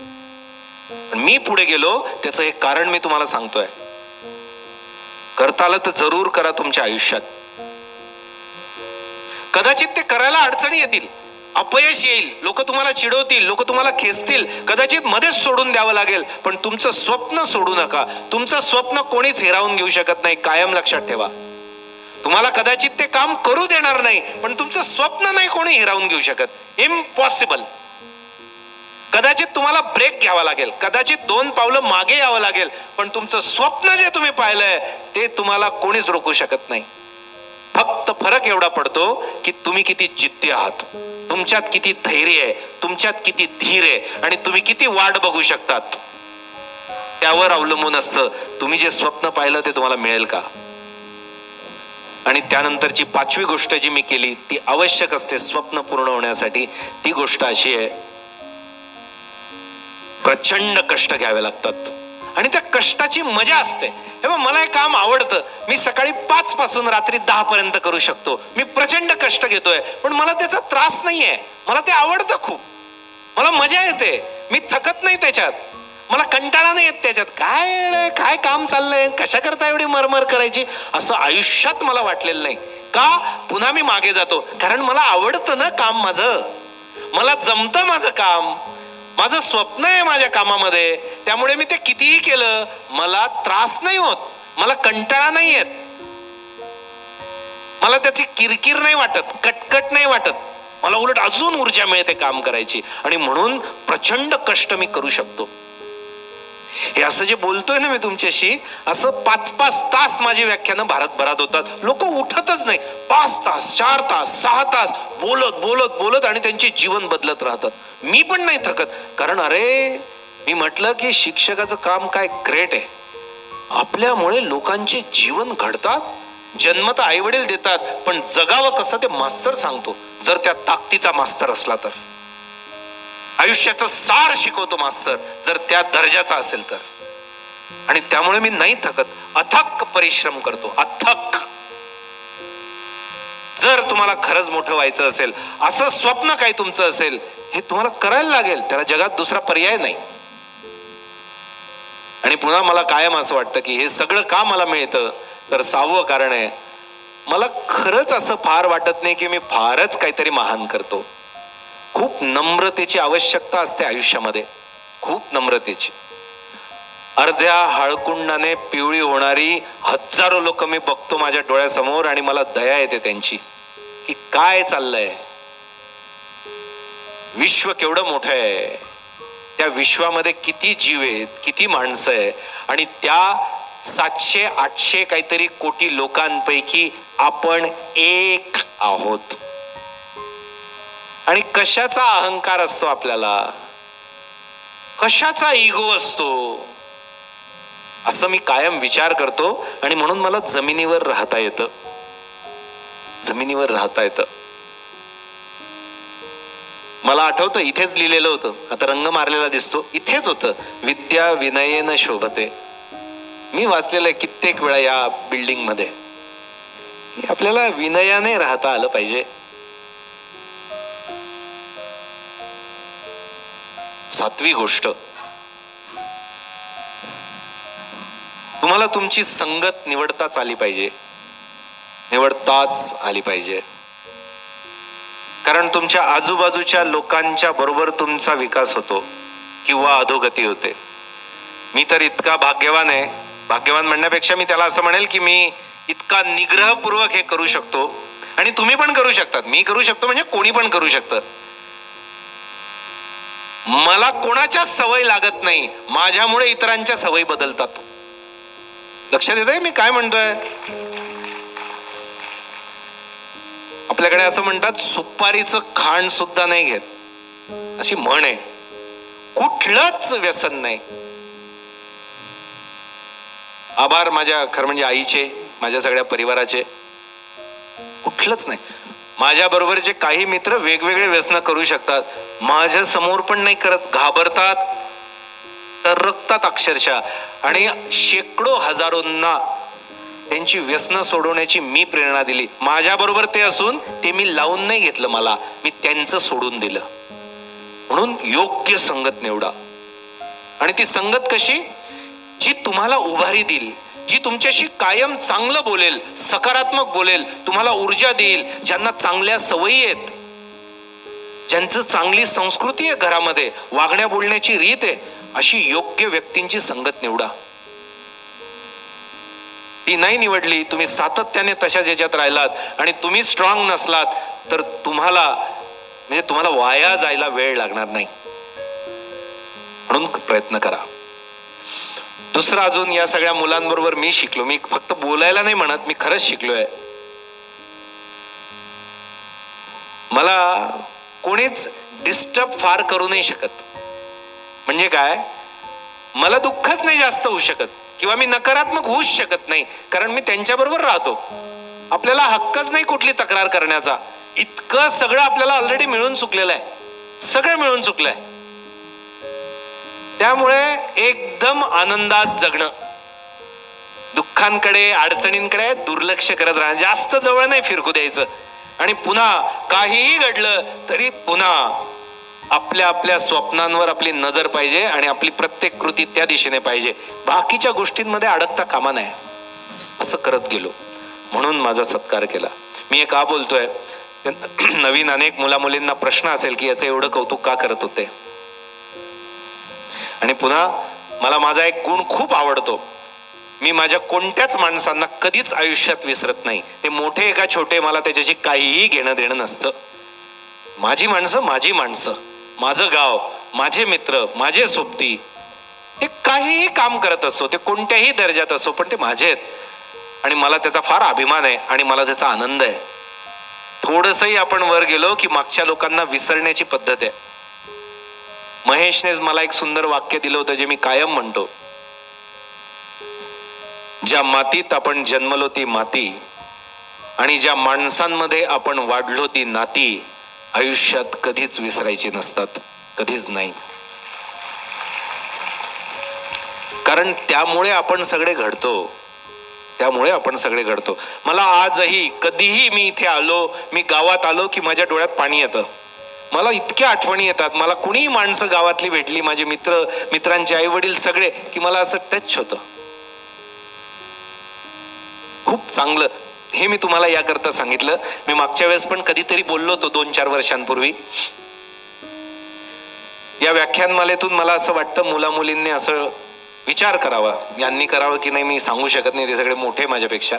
मी पुढे गेलो त्याचं एक कारण मी तुम्हाला सांगतोय. करता आलं तर जरूर करा तुमच्या आयुष्यात. कदाचित ते करायला अडचणी येतील अपयश येईल लोक तुम्हाला चिडवतील लोक तुम्हाला खेचतील कदाचित मध्येच सोडून द्यावं लागेल पण तुमचं स्वप्न सोडू नका. तुमचं स्वप्न कोणीच हिरावून घेऊ शकत नाही कायम लक्षात ठेवा. तुम्हाला कदाचित ते काम करू देणार नाही पण तुमचं स्वप्न नाही कोणी हिरावून घेऊ शकत. इम्पॉसिबल कदाचित तुम्हाला ब्रेक घ्यावा लागेल. कदाचित दोन पावलं मागे यावं लागेल. पण तुमचं स्वप्न जे तुम्ही पाहिलंय ते तुम्हाला कोणीच रोखू शकत नाही. फक्त फरक एवढा पडतो की तुम्ही किती जिद्दी आहात. तुमच्यात किती धैर्य आहे तुमच्यात किती धीर आहे आणि तुम्ही किती वाट बघू शकतात. त्यावर अवलंबून असतं तुम्ही जे स्वप्न पाहिलं ते तुम्हाला मिळेल का? आणि त्यानंतरची पाचवी गोष्ट जी मी केली ती आवश्यक असते स्वप्न पूर्ण होण्यासाठी ती गोष्ट अशी आहे प्रचंड कष्ट घ्यावे लागतात. आणि त्या कष्टाची मजा असते. हे बघ मला हे काम आवडतं. मी सकाळी पाच पासून रात्री दहा पर्यंत करू शकतो. मी प्रचंड कष्ट घेतोय. पण मला त्याचा त्रास नाहीये. मला ते आवडतं खूप. मला मजा येते. मी थकत नाही त्याच्यात. मला कंटाळा नाही येत त्याच्यात. काय काय काम चाललंय? कशा करता एवढी मरमर करायची? असं आयुष्यात मला वाटलेलं नाही. का? पुन्हा मी मागे जातो. कारण मला आवडतं ना काम माझं. मला जमतं माझं काम. माझं स्वप्न आहे माझ्या कामामध्ये. त्यामुळे मी ते कितीही केलं मला त्रास नाही होत. मला कंटाळा नाही येत. मला त्याची किरकिर नाही वाटत कटकट नाही वाटत. मला उलट अजून ऊर्जा मिळते काम करायची. आणि म्हणून प्रचंड कष्ट मी करू शकतो. हे असं जे बोलतोय ना मी तुमच्याशी असं पाच पाच तास माझी व्याख्यानं भारतभरात होतात. लोक उठतच नाही. पाच तास चार तास सहा तास बोलत बोलत बोलत आणि त्यांचे जीवन बदलत राहतात. मी पण नाही थकत. कारण अरे मी म्हटलं की शिक्षकाचं काम काय ग्रेट आहे. आपल्यामुळे लोकांचे जीवन घडतात जन्म तर आई वडील देतात पण जगावं कसं ते मास्तर सांगतो. जर त्या ताकदीचा मास्तर असला तर. आयुष्याचं सार शिकवतो मास्तर जर त्या दर्जाचा असेल तर. आणि त्यामुळे मी नाही थकत अथक परिश्रम करतो अथक. जर तुम्हाला खरंच मोठं व्हायचं असेल असं स्वप्न काय तुमचं असेल हे तुम्हाला करायला लागेल त्याला जगात दुसरा पर्याय नाही. आणि पुन्हा मला कायम असं वाटतं की हे सगळं का मला मिळतं? तर सहावं कारण आहे मला खरंच असं फार वाटत नाही की मी फारच काहीतरी महान करतो. खूप नम्रतेची आवश्यकता असते आयुष्यामध्ये. खूप नम्रतेची. अर्ध्या हळकुंडाने पिवळी होणारी हजारो लोक मी बघतो माझ्या डोळ्यासमोर आणि मला दया येते त्यांची. की काय चाललंय? विश्व केवढं मोठं आहे? त्या विश्वामध्ये किती जीव आहेत किती माणसं आहे आणि त्या सातशे आठशे काहीतरी कोटी लोकांपैकी आपण एक आहोत. आणि कशाचा अहंकार असतो आपल्याला? कशाचा इगो असतो? असं मी कायम विचार करतो आणि म्हणून मला जमिनीवर राहता येतं. जमिनीवर राहता येतं. मला आठवतं इथेच लिहिलेलं होतं. आता रंग मारलेला दिसतो. इथेच होतं. विद्या विनयेन शोभते. मी वाचलेलं आहे कित्येक वेळा या बिल्डिंगमध्ये आपल्याला विनयाने राहता आलं पाहिजे. सातवी गोष्ट. तुम्हाला तुमची संगत निवडताच आली पाहिजे. निवडताच आली पाहिजे. कारण तुमच्या आजूबाजूच्या लोकांच्या बरोबर तुमचा विकास होतो किंवा अधोगती होते. मी तर इतका भाग्यवान आहे. भाग्यवान म्हणण्यापेक्षा मी त्याला असं म्हणेल की मी इतका निग्रहपूर्वक हे करू शकतो. आणि तुम्ही पण करू शकतात. मी करू शकतो म्हणजे कोणी पण करू शकतं. मला कोणाच्या सवय लागत नाही? माझ्यामुळे इतरांच्या सवयी बदलतात. लक्षात येत आहे मी काय म्हणतोय? आपल्याकडे असं म्हणतात सुपारीचं खाण सुद्धा नाही घेत. अशी म्हण आहे. कुठलंच व्यसन नाही. आभार माझ्या खरं म्हणजे आईचे माझ्या सगळ्या परिवाराचे. कुठलंच नाही. माझ्याबरोबर जे काही मित्र वेगवेगळे व्यसन करू शकतात माझ्यासमोर पण नाही करत घाबरतात. तर रक्तात अक्षरशः. आणि शेकडो हजारोंना त्यांची व्यसनं सोडवण्याची मी प्रेरणा दिली. माझ्याबरोबर ते असून ते मी लावून नाही घेतलं मला मी त्यांचं सोडून दिलं. म्हणून योग्य संगत निवडा. आणि ती संगत कशी? जी तुम्हाला उभारी देईल. जी तुमच्याशी कायम चांगलं बोलेल सकारात्मक बोलेल तुम्हाला ऊर्जा देईल ज्यांना चांगल्या सवयी आहेत ज्यांचं चांगली संस्कृती आहे घरामध्ये वागण्या बोलण्याची रीत आहे अशी योग्य व्यक्तींची संगत निवडा. ती नाही निवडली तुम्ही सातत्याने तशाच ह्याच्यात राहिलात आणि तुम्ही स्ट्रॉंग नसलात तर तुम्हाला म्हणजे तुम्हाला वाया जायला वेळ लागणार नाही. म्हणून प्रयत्न करा. दुसरं अजून या सगळ्या मुलांबरोबर मी शिकलो. मी फक्त बोलायला नाही म्हणत मी खरंच शिकलोय. मला कोणीच डिस्टर्ब फार करू नाही शकत. म्हणजे काय? मला दुःखच नाही जास्त होऊ शकत किंवा मी नकारात्मक होऊच शकत नाही कारण मी त्यांच्याबरोबर राहतो. आपल्याला हक्कच नाही कुठली तक्रार करण्याचा. इतकं सगळं आपल्याला ऑलरेडी मिळून चुकलेलं आहे. सगळं मिळून चुकलंय. त्यामुळे एकदम आनंदात जगणं. दुःखांकडे अडचणींकडे दुर्लक्ष करत राहणं. जास्त जवळ नाही फिरकू द्यायचं. आणि पुन्हा काहीही घडलं तरी पुन्हा आपल्या आपल्या स्वप्नांवर आपली नजर पाहिजे आणि आपली प्रत्येक कृती त्या दिशेने पाहिजे. बाकीच्या गोष्टींमध्ये अडकता कामा नाही असं करत गेलो. म्हणून माझा सत्कार केला. मी हे का बोलतोय. नवीन अनेक मुला मुलींना प्रश्न असेल की याचं एवढं कौतुक का करत होते? आणि पुन्हा मला माझा एक गुण खूप आवडतो. मी माझ्या कोणत्याच माणसांना कधीच आयुष्यात विसरत नाही. ते मोठे का छोटे मला त्याच्याशी काहीही घेणं देणं नसतं. माझी माणसं माझी माणसं. माझं गाव माझे मित्र माझे सोबती. ते काहीही काम करत असो ते कोणत्याही दर्जात असो पण ते माझे आहेत. आणि मला त्याचा फार अभिमान आहे आणि मला त्याचा आनंद आहे. थोडंसंही आपण वर गेलो की मागच्या लोकांना विसरण्याची पद्धत आहे. महेशनेच मला एक सुंदर वाक्य दिलं होतं जे मी कायम म्हणतो. ज्या मातीत आपण जन्मलो ती माती आणि ज्या माणसांमध्ये आपण वाढलो ती नाती आयुष्यात कधीच विसरायची नसतात कधीच नाही. कारण त्यामुळे आपण सगळे घडतो. त्यामुळे आपण सगळे घडतो. मला आजही कधीही मी इथे आलो मी गावात आलो की माझ्या डोळ्यात पाणी येतं. मला इतक्या आठवणी येतात. मला कुणीही माणसं गावातली भेटली माझे मित्र मित्रांचे आई वडील सगळे की मला असं टच होतं. खूप चांगलं. हे मी तुम्हाला याकरता सांगितलं. मी मागच्या वेळेस पण कधीतरी बोललो होतो दोन चार वर्षांपूर्वी. या व्याख्यानमालेतून मला असं वाटतं मुला मुलींनी असं विचार करावा. यांनी करावं की नाही मी सांगू शकत नाही. ते सगळे मोठे माझ्यापेक्षा.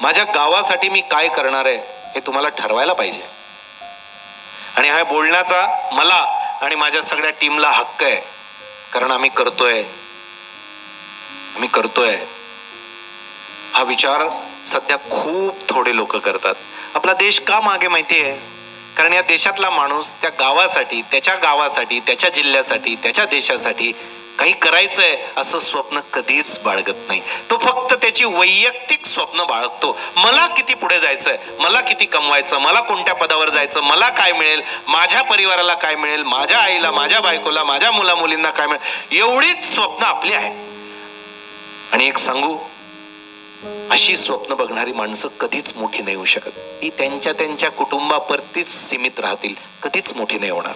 माझ्या गावासाठी मी काय करणार आहे हे तुम्हाला ठरवायला पाहिजे. आणि हा बोलण्याचा मला आणि माझ्या सगळ्या टीमला हक्क आहे. कारण आम्ही करतोय. आम्ही करतोय. हा विचार सध्या खूप थोडे लोक करतात. आपला देश का मागे माहिती आहे कारण या देशातला माणूस त्या गावासाठी त्याच्या गावासाठी त्याच्या जिल्ह्यासाठी त्याच्या देशासाठी काही करायचंय असं स्वप्न कधीच बाळगत नाही. तो फक्त त्याची वैयक्तिक स्वप्न बाळगतो. मला किती पुढे जायचंय? मला किती कमवायचं? मला कोणत्या पदावर जायचं? मला काय मिळेल? माझ्या परिवाराला काय मिळेल? माझ्या आईला माझ्या बायकोला माझ्या मुला मुलींना काय मिळेल? एवढीच स्वप्न आपली आहेत. आणि एक सांगू? अशी स्वप्न बघणारी माणसं कधीच मोठी नाही होऊ शकत. ती त्यांच्या त्यांच्या कुटुंबापरतीच सीमित राहतील. कधीच मोठी नाही होणार.